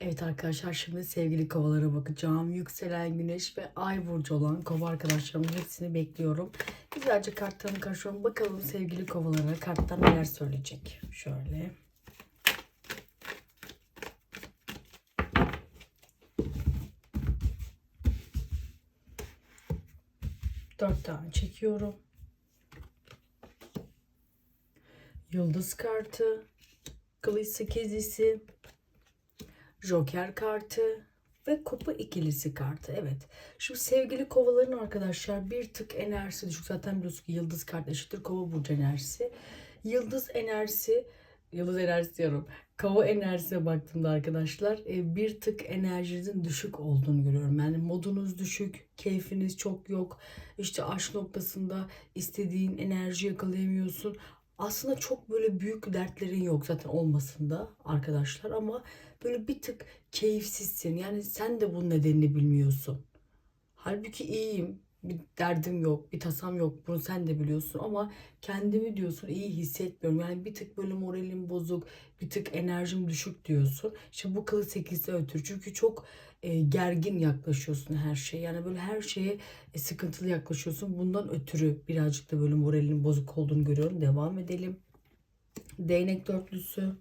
Evet arkadaşlar şimdi sevgili kovalara bakacağım. Yükselen güneş ve ay burcu olan kova arkadaşlarımın hepsini bekliyorum. Güzelce kartlarını karşılıyorum. Bakalım sevgili kovalara kartlar neler söyleyecek. Şöyle. Dört tane çekiyorum. Yıldız kartı. Kılıç sekizlisi. Joker kartı ve kupa ikilisi kartı. Evet. Şimdi sevgili kovaların arkadaşlar bir tık enerjisi düşük. Zaten biliyorsunuz ki yıldız kartı eşittir kova burcu enerjisi. Yıldız enerjisi Yıldız enerjisi diyorum. Kova enerjisine baktığımda arkadaşlar e, bir tık enerjinizin düşük olduğunu görüyorum. Yani modunuz düşük, keyfiniz çok yok. İşte aşk noktasında istediğin enerji yakalayamıyorsun. Aslında çok böyle büyük dertlerin yok zaten olmasında arkadaşlar ama böyle bir tık keyifsizsin. Yani sen de bunun nedenini bilmiyorsun. Halbuki iyiyim. Bir derdim yok, bir tasam yok. Bunu sen de biliyorsun ama kendimi diyorsun iyi hissetmiyorum. Yani bir tık böyle moralim bozuk, bir tık enerjim düşük diyorsun. İşte bu kılı sekizde ötürü. Çünkü çok e, gergin yaklaşıyorsun her şeye. Yani böyle her şeye e, sıkıntılı yaklaşıyorsun. Bundan ötürü birazcık da böyle moralinin bozuk olduğunu görüyorum. Devam edelim. Değnek dörtlüsü.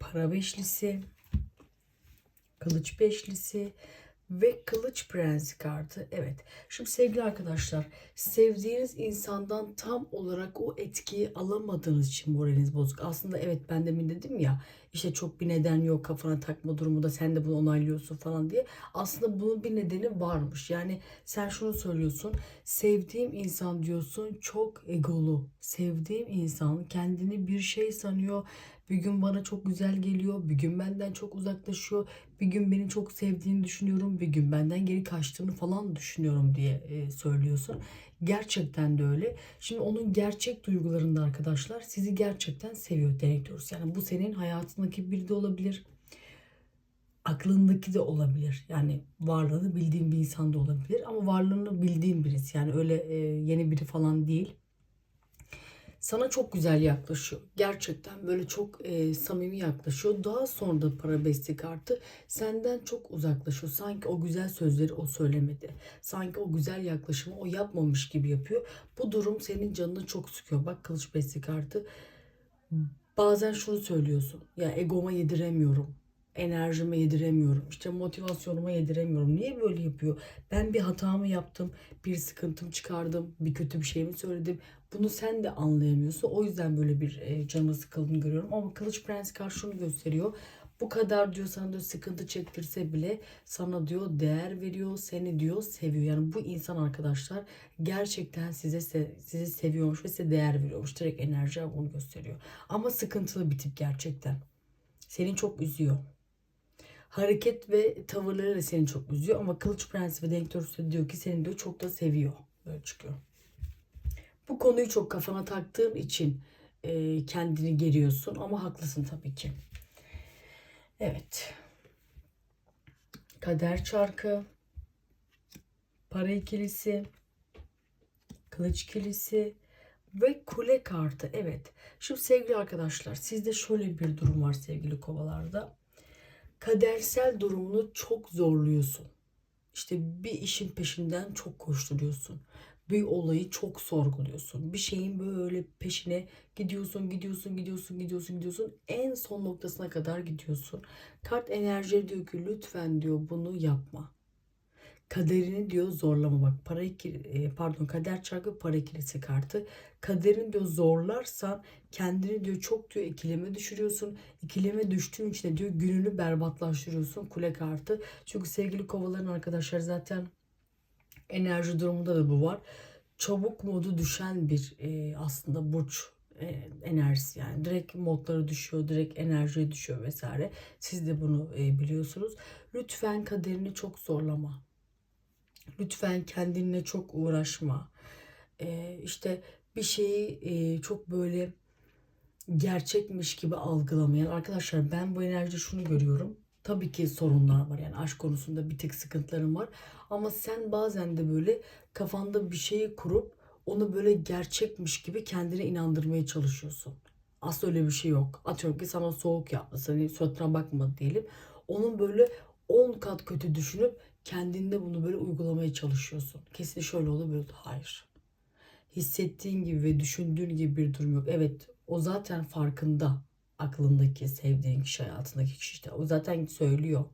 Para beşlisi. Kılıç beşlisi ve Kılıç Prensi kartı. Evet. Şimdi sevgili arkadaşlar, sevdiğiniz insandan tam olarak o etkiyi alamadığınız için moraliniz bozuk. Aslında evet ben demin dedim ya, işte çok bir neden yok kafana takma durumu da sen de bunu onaylıyorsun falan diye. Aslında bunun bir nedeni varmış. Yani sen şunu söylüyorsun. Sevdiğim insan diyorsun çok egolu. Sevdiğim insan kendini bir şey sanıyor. Bir gün bana çok güzel geliyor, bir gün benden çok uzaklaşıyor, bir gün beni çok sevdiğini düşünüyorum, bir gün benden geri kaçtığını falan düşünüyorum diye e, söylüyorsun. Gerçekten de öyle. Şimdi onun gerçek duygularında arkadaşlar sizi gerçekten seviyor demek diyoruz. Yani bu senin hayatındaki biri de olabilir. Aklındaki de olabilir. Yani varlığını bildiğin bir insan da olabilir. Ama varlığını bildiğin birisi. Yani öyle e, yeni biri falan değil sana çok güzel yaklaşıyor. Gerçekten böyle çok e, samimi yaklaşıyor. Daha sonra da para besti kartı senden çok uzaklaşıyor. Sanki o güzel sözleri o söylemedi. Sanki o güzel yaklaşımı o yapmamış gibi yapıyor. Bu durum senin canını çok sıkıyor. Bak kılıç besti kartı. Bazen şunu söylüyorsun. Ya egoma yediremiyorum enerjime yediremiyorum. İşte motivasyonuma yediremiyorum. Niye böyle yapıyor? Ben bir hatamı yaptım, bir sıkıntım çıkardım, bir kötü bir şey mi söyledim? Bunu sen de anlayamıyorsun. O yüzden böyle bir e, canı sıkıldığını görüyorum. Ama Kılıç Prens karşı şunu gösteriyor. Bu kadar diyor sana diyor sıkıntı çektirse bile sana diyor değer veriyor, seni diyor seviyor. Yani bu insan arkadaşlar gerçekten size sizi seviyormuş ve size değer veriyormuş. Direkt enerji onu gösteriyor. Ama sıkıntılı bir tip gerçekten. Seni çok üzüyor hareket ve tavırları da seni çok üzüyor. Ama Kılıç Prensi ve Denk Dörüsü diyor ki seni diyor çok da seviyor. Böyle çıkıyor. Bu konuyu çok kafana taktığın için e, kendini geriyorsun ama haklısın tabii ki. Evet. Kader çarkı. Para ikilisi. Kılıç ikilisi ve kule kartı. Evet. Şimdi sevgili arkadaşlar sizde şöyle bir durum var sevgili kovalarda kadersel durumunu çok zorluyorsun. İşte bir işin peşinden çok koşturuyorsun. Bir olayı çok sorguluyorsun. Bir şeyin böyle peşine gidiyorsun, gidiyorsun, gidiyorsun, gidiyorsun, gidiyorsun. En son noktasına kadar gidiyorsun. Kart enerji diyor ki lütfen diyor bunu yapma kaderini diyor zorlama bak para ikili, pardon kader çarkı para ikilisi kartı. Kaderini diyor zorlarsan kendini diyor çok diyor ikileme düşürüyorsun. İkileme düştüğün için diyor gününü berbatlaştırıyorsun kule kartı. Çünkü sevgili kovaların arkadaşlar zaten enerji durumunda da bu var. Çabuk modu düşen bir e, aslında burç e, enerjisi. Yani direkt modları düşüyor direkt enerji düşüyor vesaire. Siz de bunu e, biliyorsunuz. Lütfen kaderini çok zorlama Lütfen kendinle çok uğraşma. Ee, işte bir şeyi e, çok böyle gerçekmiş gibi algılamayan arkadaşlar ben bu enerjide şunu görüyorum. Tabii ki sorunlar var yani aşk konusunda bir tek sıkıntılarım var. Ama sen bazen de böyle kafanda bir şeyi kurup onu böyle gerçekmiş gibi kendine inandırmaya çalışıyorsun. Aslında öyle bir şey yok. Atıyorum ki sana soğuk yaptı. Senin suratına bakmadı diyelim. Onun böyle 10 kat kötü düşünüp kendinde bunu böyle uygulamaya çalışıyorsun. Kesin şöyle olur böyle olur. Hayır. Hissettiğin gibi ve düşündüğün gibi bir durum yok. Evet o zaten farkında. Aklındaki, sevdiğin kişi, hayatındaki kişi işte. O zaten söylüyor.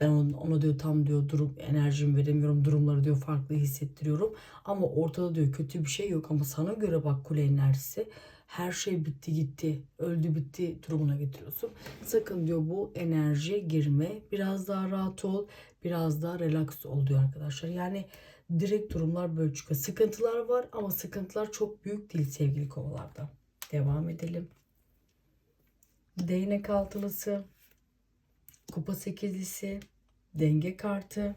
Ben ona, ona diyor tam diyor durum enerjimi veremiyorum. Durumları diyor farklı hissettiriyorum. Ama ortada diyor kötü bir şey yok. Ama sana göre bak kule enerjisi her şey bitti gitti, öldü bitti durumuna getiriyorsun. Sakın diyor bu enerjiye girme. Biraz daha rahat ol, biraz daha relax ol diyor arkadaşlar. Yani direkt durumlar böyle çıkıyor. Sıkıntılar var ama sıkıntılar çok büyük değil sevgili kovalarda. Devam edelim. Değnek altılısı, kupa sekizlisi, denge kartı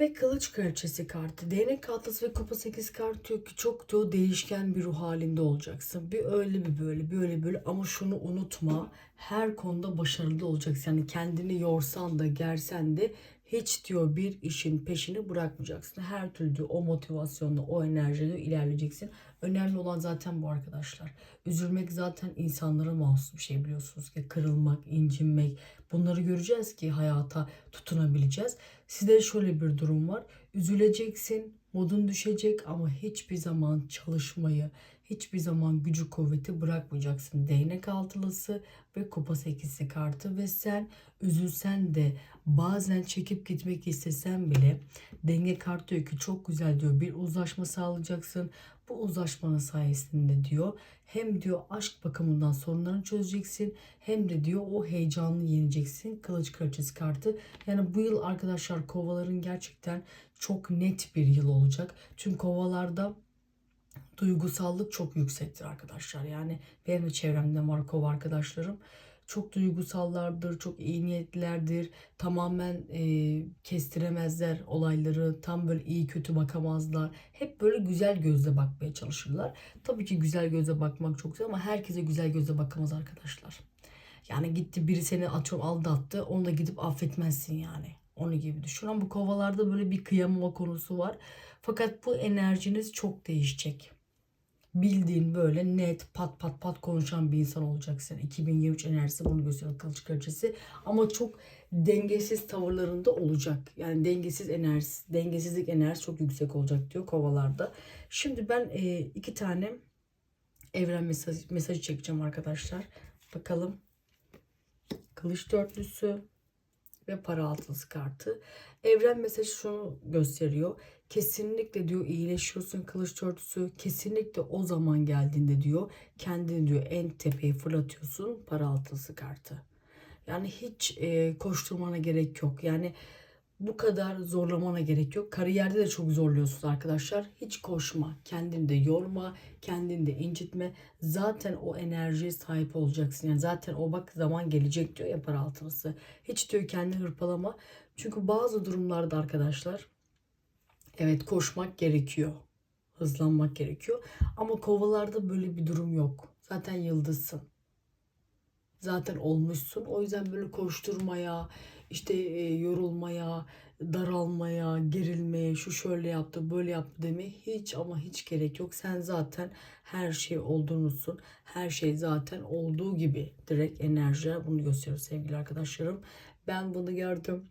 ve kılıç kraliçesi kartı. Değnek altısı ve kupa 8 kartı diyor ki çok diyor değişken bir ruh halinde olacaksın. Bir öyle bir böyle bir öyle böyle ama şunu unutma. Her konuda başarılı olacaksın. Yani kendini yorsan da gersen de hiç diyor bir işin peşini bırakmayacaksın. Her türlü o motivasyonla o enerjiyle ilerleyeceksin. Önemli olan zaten bu arkadaşlar. Üzülmek zaten insanlara mahsus bir şey biliyorsunuz ki. Kırılmak, incinmek bunları göreceğiz ki hayata tutunabileceğiz. Sizde şöyle bir durum var. Üzüleceksin, modun düşecek ama hiçbir zaman çalışmayı, hiçbir zaman gücü kuvveti bırakmayacaksın. Değnek altılısı ve kupa sekizli kartı ve sen üzülsen de bazen çekip gitmek istesen bile denge kartı diyor ki çok güzel diyor bir uzlaşma sağlayacaksın. Bu uzlaşmanın sayesinde diyor hem diyor aşk bakımından sorunlarını çözeceksin hem de diyor o heyecanını yeneceksin. Kılıç kraliçesi kartı. Yani bu yıl arkadaşlar kovaların gerçekten çok net bir yıl olacak. Çünkü kovalarda duygusallık çok yüksektir arkadaşlar. Yani benim de çevremde var kova arkadaşlarım. Çok duygusallardır, çok iyi niyetlilerdir. Tamamen e, kestiremezler olayları. Tam böyle iyi kötü bakamazlar. Hep böyle güzel gözle bakmaya çalışırlar. Tabii ki güzel gözle bakmak çok güzel ama herkese güzel gözle bakamaz arkadaşlar. Yani gitti biri seni atıyorum aldattı. Onu da gidip affetmezsin yani. Onu gibi düşün. Ama bu kovalarda böyle bir kıyamama konusu var. Fakat bu enerjiniz çok değişecek bildiğin böyle net pat pat pat konuşan bir insan olacaksın. 2023 enerjisi bunu gösteriyor kılıç kraliçesi. Ama çok dengesiz tavırlarında olacak. Yani dengesiz enerjisi, dengesizlik enerjisi çok yüksek olacak diyor kovalarda. Şimdi ben e, iki tane evren mesajı, mesajı çekeceğim arkadaşlar. Bakalım. Kılıç dörtlüsü ve para altılısı kartı. Evren mesajı şunu gösteriyor. Kesinlikle diyor iyileşiyorsun kılıç dörtlüsü. Kesinlikle o zaman geldiğinde diyor kendini diyor en tepeye fırlatıyorsun para altılısı kartı. Yani hiç e, koşturmana gerek yok. Yani bu kadar zorlamana gerek yok. Kariyerde de çok zorluyorsunuz arkadaşlar. Hiç koşma. Kendini de yorma. Kendini de incitme. Zaten o enerjiye sahip olacaksın. Yani zaten o bak zaman gelecek diyor ya para altılısı. Hiç diyor kendini hırpalama. Çünkü bazı durumlarda arkadaşlar evet koşmak gerekiyor. Hızlanmak gerekiyor. Ama kovalarda böyle bir durum yok. Zaten yıldızsın. Zaten olmuşsun. O yüzden böyle koşturmaya, işte e, yorulmaya, daralmaya, gerilmeye, şu şöyle yaptı, böyle yaptı demeye hiç ama hiç gerek yok. Sen zaten her şey olduğunusun. Her şey zaten olduğu gibi. Direkt enerjiler bunu gösteriyor sevgili arkadaşlarım. Ben bunu gördüm.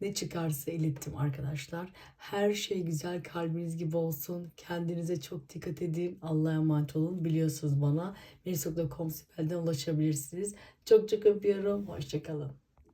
Ne çıkarsa ilettim arkadaşlar. Her şey güzel kalbiniz gibi olsun. Kendinize çok dikkat edin. Allah'a emanet olun. Biliyorsunuz bana merisok.com sitelden ulaşabilirsiniz. Çok çok öpüyorum. Hoşçakalın.